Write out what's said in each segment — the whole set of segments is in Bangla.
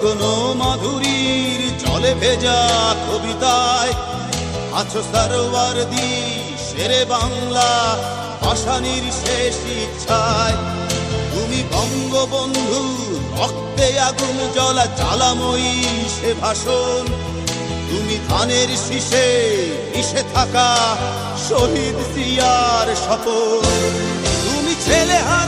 লগ্ন মাধুরীর জলে ভেজা কবিতায়, আছো সারোয়ার দি শেরে বাংলা ভাষানির শেষ ইচ্ছায়। তুমি বঙ্গবন্ধু, রক্তে আগুন জ্বলা, জ্বালাময়ী সে ভাষণ। তুমি ধানের শীষে মিশে থাকা শহীদ সিয়ার শপথ। তুমি ছেলে হারা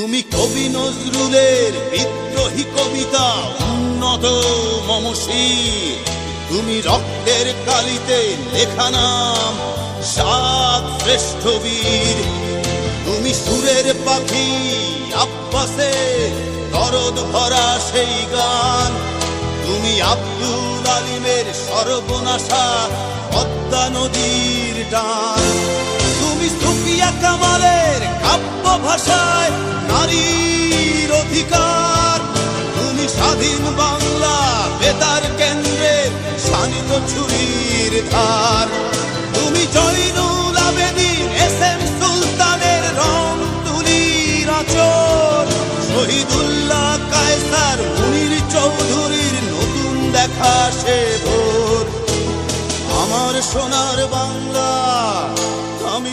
তুমি কবি নজরুলের বিদ্রোহী কবিতা, উন্নত মমসী। তুমি রক্তের কালিতে লেখা নাম সাত শ্রেষ্ঠ বীর। তুমি সুরের পাখি, আব্বাসে দরদ ভরা সেই গান। তুমি আব্দুল আলিমের সর্বনাশা পদ্মা নদীর তুমি সুফিয়া কামালের কাব্য ভাষায় নারীর অধিকার। তুমি স্বাধীন বাংলা, বেতার কেন্দ্রের শানিত ছুরির ধার। তুমি জয়নুল সুলতানের রং তুলির আচর শহীদুল্লাহ কায়সার মুনির চৌধুরীর নতুন দেখা সে ভোর। আমার সোনার বাংলা, আমি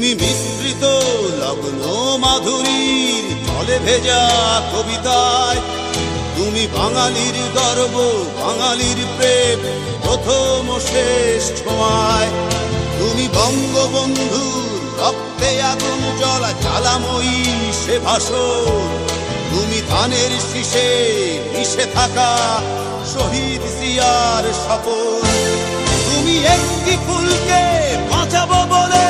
তুমি মিশ্রিত লগ্ন মাধুরীর জলে ভেজা কবিতায়। তুমি বাঙালির গর্ব, বাঙালির প্রেম, প্রথম শেষ ছোঁয়ায়। তুমি বঙ্গবন্ধুর রক্তে আগুন জলা জ্বালাময়ী সে ভাষণ। তুমি ধানের শীষে মিশে থাকা শহীদ সিয়ার শপথ। তুমি একটি ফুলকে বাঁচাবো বলে